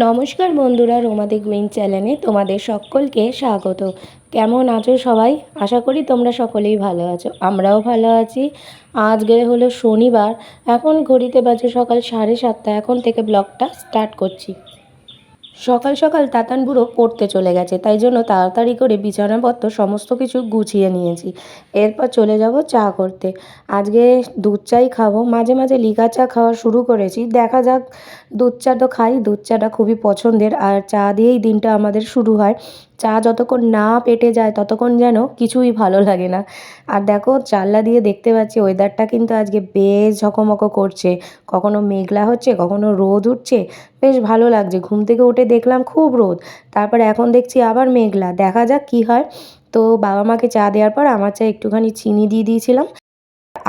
নমস্কার বন্ধুরা রোমাদি গুইন চ্যানেলে তোমাদের সকলকে স্বাগত। কেমন আছো সবাই? আশা করি তোমরা সকলেই ভালো আছো, আমরাও ভালো আছি। আজকে হলো শনিবার, এখন ঘড়িতে বাজে সকাল সাড়ে সাতটা, এখন থেকে ব্লগটা স্টার্ট করছি। সকাল সকাল তাতান বুড়ো পড়তে চলে গেছে, তাই জন্য তাড়াতাড়ি করে বিছানাপত্র সমস্ত কিছু গুছিয়ে নিয়েছি। এরপর চলে যাব চা করতে। আজকে দুধ চাই খাব, মাঝে মাঝে লিকা চা খাওয়া শুরু করেছি। দেখা যাক, দুধ চা তো খাই, দুধ চাটা খুবই পছন্দের, আর চা দিয়েই দিনটা আমাদের শুরু হয়। চা যতক্ষণ না পেটে যায় ততক্ষণ যেন কিছুই ভালো লাগে না। আর দেখো, জানলা দিয়ে দেখতে পাচ্ছি ওয়েদারটা কিন্তু আজকে বেশ ঝকমকো করছে। কখনো মেঘলা হচ্ছে, কখনো রোদ উঠছে। বেশ ভালো লাগছে। ঘুম থেকে উঠে দেখলাম খুব রোদ। তারপর এখন দেখছি আবার মেঘলা। দেখা যাক কি হয়। তো বাবা মাকে চা দেওয়ার পর আমার চা একটুখানি চিনি দিয়ে দিয়েছিলাম।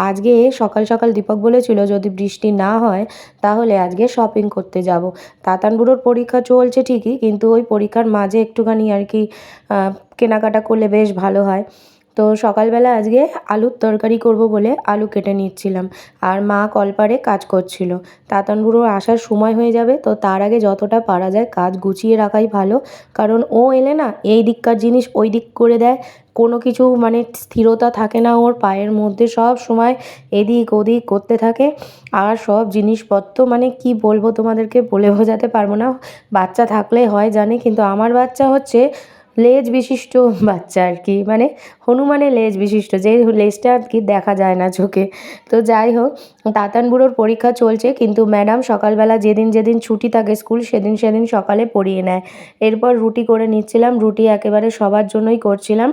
আজকে সকাল সকাল দীপক বলেছিল, যদি বৃষ্টি না হয়, তাহলে আজকে শপিং করতে যাব। তাতান বুড়োর পরীক্ষা চলছে ঠিকই, কিন্তু ওই পরীক্ষার মাঝে একটুখানি আর কি কেনাকাটা করলে বেশ ভালো হয়। তো সকালবেলা আজকে আলুর তরকারি করব বলে আলু কেটে নিচ্ছিলাম। আর মা কলপারে কাজ করছিল। তাতান বুড়োর আসার সময় হয়ে যাবে, তো তার আগে যতটা পারা যায় কাজ গুছিয়ে রাখাই ভালো। কারণ ও এলে না, এই দিককার জিনিস ওই দিক করে দেয়। কোনো কিছু মানে স্থিরতা থাকে না ওর, পায়ের মধ্যে সব সময় এদিক ওদিক করতে থাকে। আর সব জিনিসপত্র মানে কি বলব তোমাদেরকে বলে বোঝাতে পারব না। বাচ্চা থাকলে হয় জানি, কিন্তু আমার বাচ্চা হচ্ছে লেজ বিশিষ্ট বাচ্চা আর কি মানে হনুমানের লেজ বিশিষ্ট যে লেজটা আর কি দেখা যায় না চোখে। তো যাই হোক, তাতান বুড়োর পরীক্ষা চলছে, কিন্তু ম্যাডাম সকালবেলা যেদিন যেদিন ছুটি থাকে স্কুল, সেদিন সেদিন সকালে পড়িয়ে নেয়। এরপর রুটি করে নিচ্ছিলাম, রুটি একেবারে সবার জন্যই করছিলাম।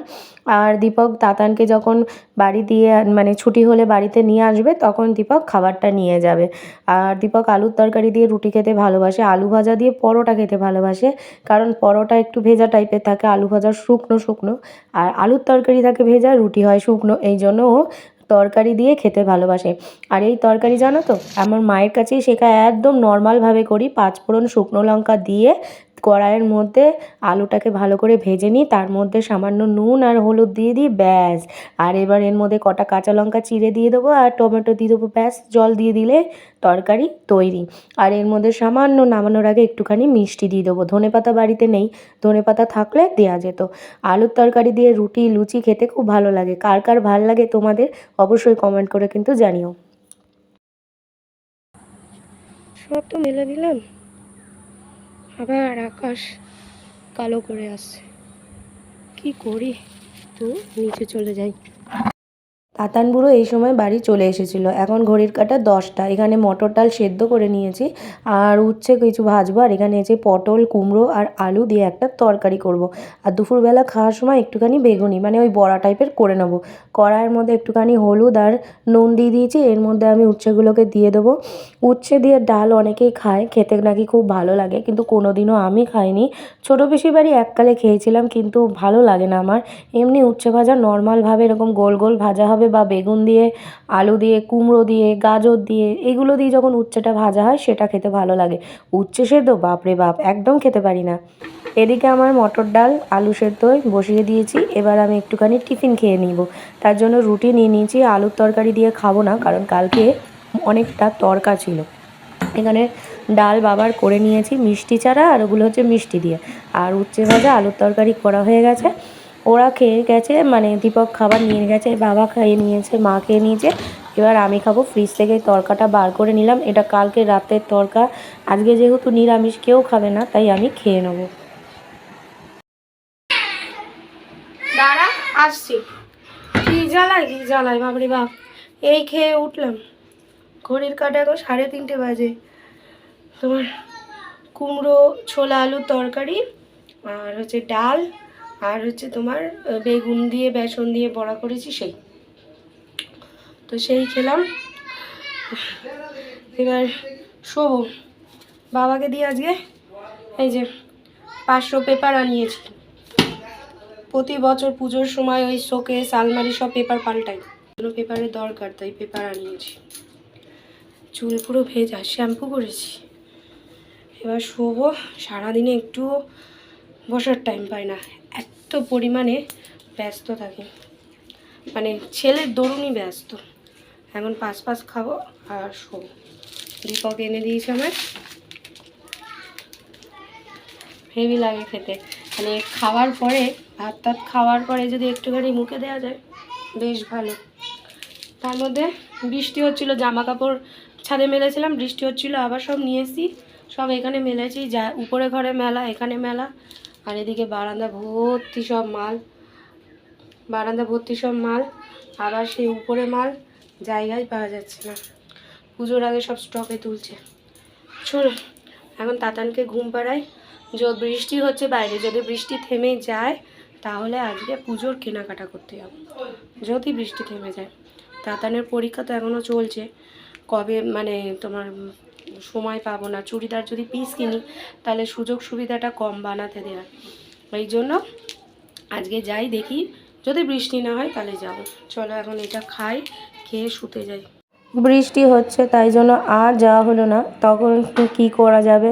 আর দীপক তাতানকে যখন বাড়ি দিয়ে মানে ছুটি হলে বাড়িতে নিয়ে আসবে, তখন দীপক খাবারটা নিয়ে যাবে। আর দীপক আলুর তরকারি দিয়ে রুটি খেতে ভালোবাসে। আলু ভাজা দিয়ে পরোটা খেতে ভালোবাসে, কারণ পরোটা একটু ভেজা টাইপের থাকে, আলু ভাজা শুকনো শুকনো। আর আলুর তরকারি থাকে ভেজা, রুটি হয় শুকনো, এই জন্য তরকারি দিয়ে খেতে ভালোবাসে। আর এই তরকারি জানো তো, আমার মায়ের কাছেই শেখা, একদম নর্মালভাবে করি পাঁচ পাঁচফোড়ন শুকনো লঙ্কা দিয়ে কড়াইয়ের মধ্যে আলুটাকে ভালো করে ভেজে নিই। তার মধ্যে সামান্য নুন আর হলুদ দিয়ে দিই, ব্যাস। আর এবার এর মধ্যে কটা কাঁচা লঙ্কা চিড়ে দিয়ে দেবো আর টমেটো দিয়ে দেবো, ব্যাস, জল দিয়ে দিলে তরকারি তৈরি। আর এর মধ্যে সামান্য নামানোর আগে একটুখানি মিষ্টি দিয়ে দেবো। ধনে পাতা বাড়িতে নেই, ধনে পাতা থাকলে দেওয়া যেত। আলুর তরকারি দিয়ে রুটি, লুচি খেতে খুব ভালো লাগে। কার কার ভালো লাগে তোমাদের অবশ্যই কমেন্ট করে কিন্তু জানিও। সব তো মেলে দিলাম। আবার আকাশ কালো করে আসছে। কি করি? তো নিচে চলে যাই। তাতান বুড়ো এই সময় বাড়ি চলে এসেছিল। এখন ঘড়ির কাটা দশটা। এখানে মটর ডাল সেদ্ধ করে নিয়েছি। আর উচ্ছে কিছু ভাজবো। আর এখানে এসে পটল, কুমড়ো আর আলু দিয়ে একটা তরকারি করব। আর দুপুরবেলা খাওয়ার সময় একটুখানি বেগুনি মানে ওই বড়া টাইপের করে নেব। কড়াইয়ের মধ্যে একটুখানি হলুদ আর নুন দিয়ে দিয়েছি। এর মধ্যে আমি উচ্ছেগুলোকে দিয়ে দেবো। উচ্ছে দিয়ে ডাল অনেকেই খায়। খেতে নাকি খুব ভালো লাগে। কিন্তু কোনো দিনও আমি খাইনি। ছোটো পিসির বাড়ি এককালে খেয়েছিলাম, কিন্তু ভালো লাগে না আমার। এমনি উচ্ছে ভাজা নর্মালভাবে এরকম গোল গোল ভাজা হবে বা বেগুন দিয়ে, আলু দিয়ে, কুমড়ো দিয়ে, গাজর দিয়ে, এগুলো দিয়ে যখন উচ্ছেটা ভাজা হয় সেটা খেতে ভালো লাগে। উচ্ছে সেদ্ধ? বাপরে বাপ, একদম খেতে পারি না। এদিকে আমার মটর ডাল, আলু সেদ্ধ বসিয়ে দিয়েছি। এবার আমি একটুখানি টিফিন খেয়ে নিব। তার জন্য রুটি নিয়ে নিয়েছি। আলুর তরকারি দিয়ে খাব না, কারণ কালকে অনেকটা তরকা ছিল। এখানে ডাল বাবার করে নিয়েছি, মিষ্টি চারা, আর ওগুলো হচ্ছে মিষ্টি দিয়ে। আর উচ্ছে ভাজা, আলুর তরকারি করা হয়ে গেছে। ওরা খেয়ে গেছে মানে দীপক খাবার নিয়ে গেছে, বাবা খেয়ে নিয়েছে, মা খেয়ে নিয়েছে। এবার আমি খাব ফ্রিজ থেকে তরকাটা বার করে নিলাম। এটা কালকে রাতের তরকা, আজকে যেহেতু নিরামিষ, কেউ খাবে না, তাই আমি খেয়ে নেব। দাঁড়া, আসছি। কি জ্বালাই কি জ্বালাই বাবরে বাপ। এই খেয়ে উঠলাম। ঘড়ির কাটা এখন সাড়ে তিনটে বাজে। তোমার কুমড়ো, ছোলা, আলুর তরকারি আর হচ্ছে ডাল আর হচ্ছে তোমার বেগুন দিয়ে, বেসন দিয়ে বড়া করেছি সেই। তো সেই খেলাম। এবার শোবো, বাবাকে দিয়ে আজকে এই যে পাঁচশো পেপার আনিয়েছি। প্রতি বছর পুজোর সময় ওই শোকেস, আলমারি সব পেপার পাল্টাই। কোনো পেপারের দরকার, তাই পেপার আনিয়েছি। চুল পুরো ভেজা শ্যাম্পু করেছি। এবার শোবো, সারাদিনে একটু বসার টাইম পাই না। এত পরিমাণে ব্যস্ত থাকি। মানে ছেলের দরুনই ব্যস্ত। এখন পাঁচ পাঁচ খাব আর শোবো। দীপক এনে দিয়েছে আমার হেভি লাগে খেতে। মানে খাওয়ার পরে, ভাত টাত খাওয়ার পরে যদি একটুখানি মুখে দেওয়া যায়, বেশ ভালো। তার মধ্যে বৃষ্টি হচ্ছিল জামা কাপড় ছাদে মেলেছিলাম, বৃষ্টি হচ্ছিল, আবার সব নিয়ে এসেছি। সব এখানে মেলেছি, যা, উপরে ঘরে মেলা, এখানে মেলা। আর এদিকে বারান্দা ভর্তি সব মাল। বারান্দা ভর্তি সব মাল, আবার সেই উপরে মাল জায়গায় পাওয়া যাচ্ছে না। পুজোর আগে সব স্টকে তুলছে। চলো এখন তাতানকে ঘুম পাড়াই যদি বৃষ্টি হচ্ছে বাইরে, যদি বৃষ্টি থেমে যায়, তাহলে আজকে পুজোর কেনাকাটা করতে যাব। যদি বৃষ্টি থেমে যায়। তাতানের পরীক্ষা তো এখনও চলছে। কবে মানে তোমার সময় পাবো না। চুড়িদার যদি পিস কিনি, তাহলে সুযোগ সুবিধাটা কম বানাতে দেওয়ার এই জন্য আজকে যাই দেখি, যদি বৃষ্টি না হয় তাহলে যাব। চলো এখন এটা খাই, খেয়ে শুতে যাই। বৃষ্টি হচ্ছে, তাই জন্য আর যাওয়া হলো না। তখন কি করা যাবে?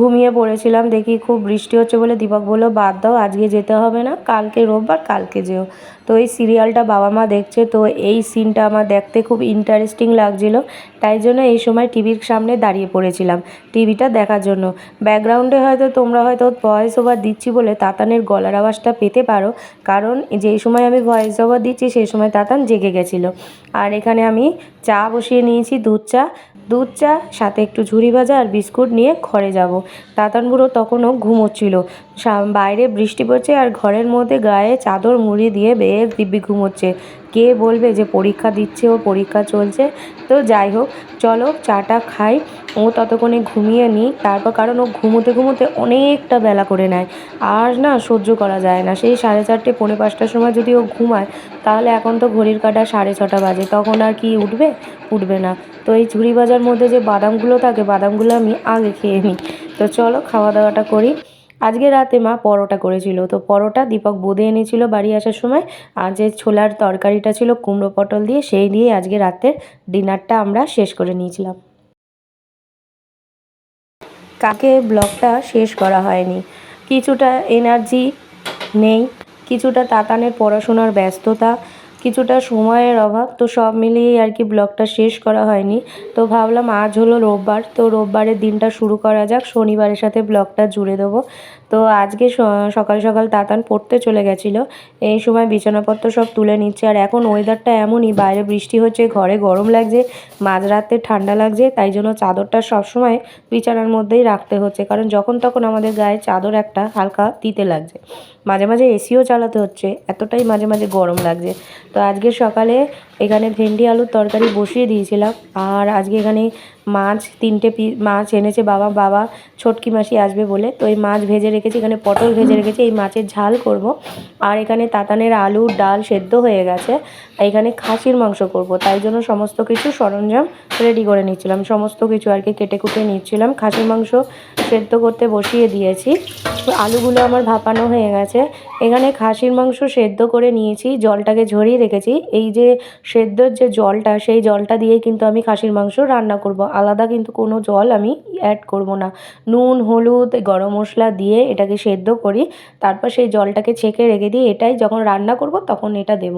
ঘুমিয়ে পড়েছিলাম, দেখি খুব বৃষ্টি হচ্ছে বলে দীপক বলল, বাদ দাও, আজকে যেতে হবে না, কালকে রোববার, কালকে যেও। তো এই সিরিয়ালটা বাবা মা দেখছে, তো এই সিনটা আমার দেখতে খুব ইন্টারেস্টিং লাগছিল, তাই জন্য এই সময় টিভির সামনে দাঁড়িয়ে পড়েছিলাম, টিভিটা দেখার জন্য। ব্যাকগ্রাউন্ডে হয়তো তোমরা হয়তো ভয়েস ওভার দিচ্ছি বলে তাতানের গলার আওয়াজটা পেতে পারো, কারণ যেই সময় আমি ভয়েস ওভার দিচ্ছি, সেই সময় তাতান জেগে গেছিল। আর এখানে আমি চা বসিয়ে নিয়েছি, দুধ চা দুধ চা, সাথে একটু ঝুড়ি ভাজা আর বিস্কুট নিয়ে ঘরে যাব। বুড়ো তখনও ঘুমোচ্ছিল। বাইরে বৃষ্টি পড়ছে আর ঘরের মধ্যে গায়ে চাদর মুড়ি দিয়ে বেয়ে দিব্যি ঘুমোচ্ছে। কে বলবে যে পরীক্ষা দিচ্ছে ও পরীক্ষা চলছে। তো যাই হোক, চলো চাটা খাই। ও ততক্ষণে ঘুমিয়ে নিই তারপর কারণ ও ঘুমোতে ঘুমোতে অনেকটা বেলা করে নেয়। আর না সহ্য করা যায় না। সেই সাড়ে চারটে, পৌনে পাঁচটার সময় যদি ও ঘুমায়, তাহলে এখন তো ঘড়ির কাঁটা সাড়ে ছটা বাজে। তখন আর কি উঠবে? উঠবে না। তো এই ঝুড়ি বাজার মধ্যে যে বাদামগুলো থাকে, বাদামগুলো আমি আগে খেয়ে নিই। তো চলো খাওয়া দাওয়াটা করি। আজকে রাতে মা পরোটা করেছিল। তো পরোটা দীপক বোঁদে এনেছিল বাড়ি আসার সময়। আর যে ছোলার তরকারিটা ছিল কুমড়ো পটল দিয়ে, সেই দিয়ে আজকে রাতের ডিনারটা আমরা শেষ করে নিয়েছিলাম। কাকে ব্লগটা শেষ করা হয়নি। কিছুটা এনার্জি নেই, কিছুটা তাতানের পড়াশোনার ব্যস্ততা কিছুটা সময়ের অভাব, তো সব মিলিয়েই আর কি ব্লগটা শেষ করা হয়নি। তো ভাবলাম আজ হলো রোববার, তো রোববারের দিনটা শুরু করা যাক, শনিবারের সাথে ব্লগটা জুড়ে দেবো। তো আজকে সকাল সকাল তাতান পড়তে চলে গেছিল, এই সময় বিছানাপত্র সব তুলে নিচ্ছে, আর এখন ওয়েদারটা এমনই, বাইরে বৃষ্টি হচ্ছে, ঘরে গরম লাগছে, মাঝরাতে ঠান্ডা লাগছে, তাই জন্য চাদরটা সবসময় বিছানার মধ্যেই রাখতে হচ্ছে, কারণ যখন তখন আমাদের গায়ে চাদর একটা হালকা দিতে লাগছে। মাঝে মাঝে এসিও চালাতে হচ্ছে, এতটাই মাঝে মাঝে গরম লাগছে। তো আজকে সকালে এখানে ভেন্ডি আলুর তরকারি বসিয়ে দিয়েছিলাম। আর আজকে এখানে মাছ তিনটে পি, মাছ এনেছে বাবা বাবা ছোটকি মাসি আসবে বলে। তো এই মাছ ভেজে রেখেছি, এখানে পটল ভেজে রেখেছি, এই মাছের ঝাল করব। আর এখানে তাতানের আলু, ডাল সেদ্ধ হয়ে গেছে। এখানে খাসির মাংস করব। তাই জন্য সমস্ত কিছু সরঞ্জাম রেডি করে নিচ্ছিলাম। সমস্ত কিছু আর কি কেটে কুটে নিচ্ছিলাম। খাসির মাংস সেদ্ধ করতে বসিয়ে দিয়েছি। আলুগুলো আমার ভাপানো হয়ে গেছে। এখানে খাসির মাংস সেদ্ধ করে নিয়েছি। জলটাকে ঝরিয়ে রেখেছি। এই যে সেদ্ধর যে জলটা, সেই জলটা দিয়ে কিন্তু আমি খাসির মাংস রান্না করব। আলাদা কিন্তু কোনো জল আমি অ্যাড করব না। নুন, হলুদ, গরম মশলা দিয়ে এটাকে সেদ্ধ করি। তারপর সেই জলটাকে ছেঁকে রেখে দিই এটাই যখন রান্না করব তখন এটা দেব।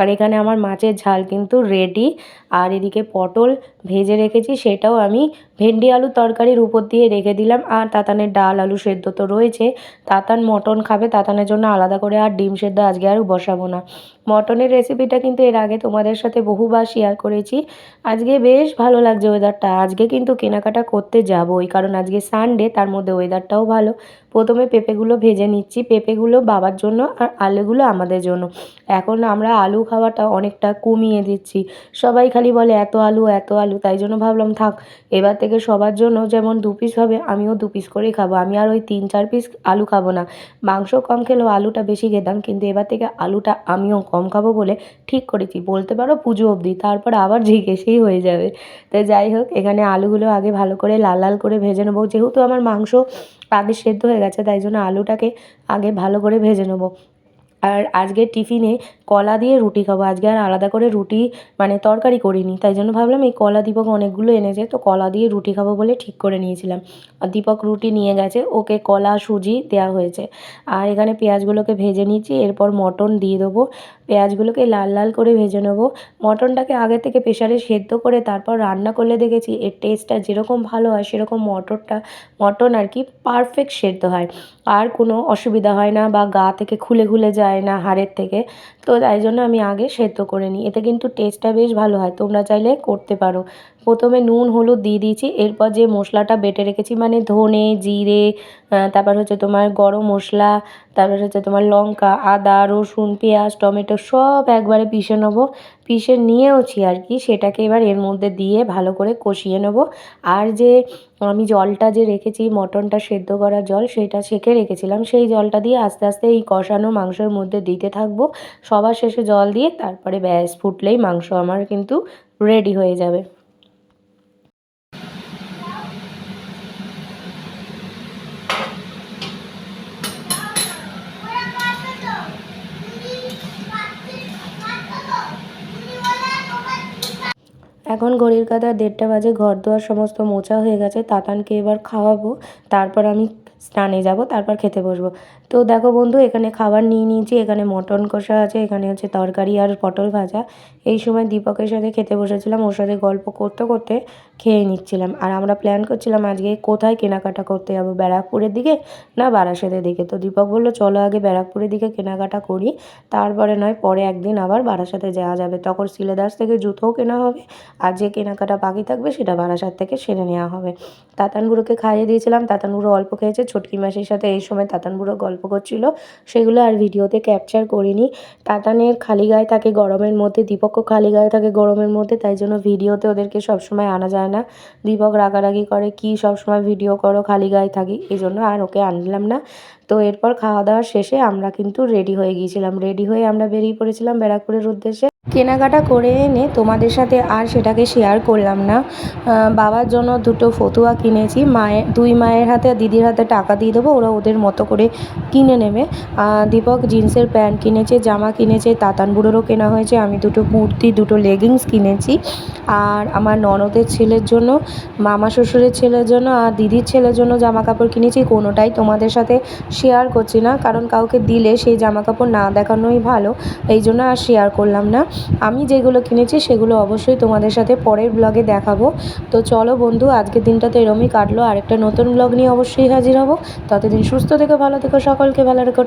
আর এখানে আমার মাছের ঝাল কিন্তু রেডি আর এদিকে পটল ভেজে রেখেছি, সেটাও আমি ভেন্ডি আলু তরকারির উপর দিয়ে রেখে দিলাম, আর তাতানের ডাল, আলু সেদ্ধ তো রয়েছে। তাতান মটন খাবে, তাতানের জন্য আলাদা করে আর ডিম সেদ্ধ আজকে আর বসাবো না। মটনের রেসিপিটা কিন্তু এর আগে তোমাদের সাথে বহুবার শেয়ার করেছি। আজকে বেশ ভালো লাগছে ওয়েদারটা আজকে কিন্তু কেনাকাটা করতে যাবোই, কারণ আজকে সানডে তার মধ্যে ওয়েদারটাও ভালো। প্রথমে পেঁপেগুলো ভেজে নিচ্ছি। পেঁপেগুলো বাবার জন্য আর আলুগুলো আমাদের জন্য। এখন আমরা আলু খাওয়াটা অনেকটা কমিয়ে দিচ্ছি। সবাই খালি বলে, এত আলু এত আলু। তাই জন্য ভাবলাম, থাক, এবার থেকে সবার জন্য যেমন দু পিস হবে, আমিও দু পিস করেই খাব। আমি আর ওই তিন, চার পিস আলু খাব না। মাংস কম খেলেও আলুটা বেশি খেতাম, কিন্তু এবার থেকে আলুটা আমিও কম খাব বলে ঠিক করেছি। বলতে পারো পুজো অবধি, তারপর আবার জিজ্ঞেসই হয়ে যাবে। তো যাই হোক, এখানে আলুগুলো আগে ভালো করে লাল লাল করে ভেজে নেব। যেহেতু আমার মাংস আগে সেদ্ধ হয়ে গেছে তাই জন্য আলুটাকে আগে ভালো করে ভেজে নেব। আর আজকে টিফিনে কলা দিয়ে রুটি খাব। আজকে আর আলাদা করে রুটি মানে তরকারি করিনি। তাই জন্য ভাবলাম এই কলা দীপক অনেকগুলো এনেছে, তো কলা দিয়ে রুটি খাব বলে ঠিক করে নিয়েছিলাম। আর দীপক রুটি নিয়ে গেছে, ওকে কলা, সুজি দেওয়া হয়েছে। আর এখানে পেঁয়াজগুলোকে ভেজে নিচ্ছি, এরপর মটন দিয়ে দেবো। পেঁয়াজগুলোকে লাল লাল করে ভেজে নেব। মটনটাকে আগে থেকে প্রেশারে সেদ্ধ করে তারপর রান্না করলে দেখেছি এর টেস্টটা যেরকম ভালো হয়, সেরকম মটরটা, মটন আর কি পারফেক্ট সেদ্ধ হয়। আর কোনো অসুবিধা হয় না বা গা থেকে খুলে খুলে যায়। না হাড়ের থেকে। তো তাই জন্য আমি আগে সেদ্ধ করে নিই। এতে কিন্তু টেস্টটা বেশ ভালো হয়। তোমরা চাইলে করতে পারো। প্রথমে নুন, হলুদ দিয়ে দিয়েছি। এরপর যে মশলাটা বেটে রেখেছি মানে ধনে, জিরে তারপর হচ্ছে তোমার গরম মশলা, তারপর হচ্ছে তোমার লঙ্কা, আদা, রসুন, পেঁয়াজ, টমেটো, সব একবারে পিষে নেব। পিষে নিয়েওছি আর কি, সেটাকে এবার এর মধ্যে দিয়ে ভালো করে কষিয়ে নেব। আর যে আমি জলটা যে রেখেছি, মটনটা সেদ্ধ করা জল, সেটা ছেঁকে রেখেছিলাম। সেই জলটা দিয়ে আস্তে আস্তে এই কষানো মাংসের মধ্যে দিতে থাকব। সবার শেষে জল দিয়ে তারপরে ব্যাস, ফুটলেই মাংস আমার কিন্তু রেডি হয়ে যাবে। এখন ঘড়ির কাঁটা দেড়টা বাজে ঘর দুয়ার সমস্ত মোছা হয়ে গেছে, তাতানকে এবার খাওয়াবো। তারপর আমি স্নানে যাব, তারপর খেতে বসবো। তো দেখো বন্ধু, এখানে খাবার নিয়ে নিয়েছি, এখানে মটন কষা আছে, এখানে হচ্ছে তরকারি আর পটল ভাজা। এই সময় দীপকের সাথে খেতে বসেছিলাম, ওর সাথে গল্প করতে করতে খেয়ে নিচ্ছিলাম। আর আমরা প্ল্যান করছিলাম আজকে কোথায় কেনাকাটা করতে যাব, ব্যারাকপুরের দিকে না বারাসাতের দিকে? তো দীপক বলল, চলো আগে ব্যারাকপুরের দিকে কেনাকাটা করি, তারপরে নয়, পরে একদিন আবার বারাসাতে যাওয়া যাবে। তখন সিলেদাস থেকে জুতোও কেনা হবে, আর যে কেনাকাটা বাকি থাকবে সেটা বারাসাত থেকে সেরে নেওয়া হবে। তাতানগুড়োকে খাইয়ে দিয়েছিলাম তাতানগুড়ো অল্প খেয়েছে ছটকি মাসির সাথে এই সময় তাতানগুড়ো গল্প করছিল, সেগুলো আর ভিডিওতে ক্যাপচার করিনি। তাতানের খালি গায়ে থাকে গরমের মধ্যে, দীপকও খালি গায়ে থাকে গরমের মধ্যে, তাই জন্য ভিডিওতে ওদেরকে সবসময় আনা যায় না। দীপক রাগারাগি করে, কি সবসময় ভিডিও করো, খালি গায়ে থাকি? এই জন্য আর ওকে আনলাম না। তো এরপর খাওয়া দাওয়ার শেষে আমরা কিন্তু রেডি হয়ে গিয়েছিলাম। রেডি হয়ে আমরা বেরিয়ে পড়েছিলাম ব্যারাকপুরের উদ্দেশ্যে। কেনাকাটা করে এনে তোমাদের সাথে আর সেটাকে শেয়ার করলাম না। বাবার জন্য দুটো ফতুয়া কিনেছি। মায়ের, দুই মায়ের হাতে দিদির হাতে টাকা দিয়ে দেবো, ওরা ওদের মতো করে কিনে নেবে। দীপক জিন্সের প্যান্ট কিনেছে, জামা কিনেছে, তাতান বুড়োরও কেনা হয়েছে। আমি দুটো কুর্তি, দুটো লেগিংস কিনেছি। আর আমার ননদের ছেলের জন্য, মামা শ্বশুরের ছেলের জন্য আর দিদির ছেলের জন্য জামা কাপড় কিনেছি। কোনোটাই তোমাদের সাথে শেয়ার করছি না, কারণ কাউকে দিলে সেই জামা কাপড় না দেখানোই ভালো। এই জন্য আর শেয়ার করলাম না। আমি যেগুলো কিনেছি সেগুলো অবশ্যই তোমাদের সাথে পরের ব্লগে দেখাবো। তো চলো বন্ধু, আজকের দিনটা তো এরমই কাটলো। আরেকটা নতুন ব্লগ নিয়ে অবশ্যই হাজির হব। ততদিন সুস্থ থেকো, ভালো থেকো, সকলকে ভালো রেখো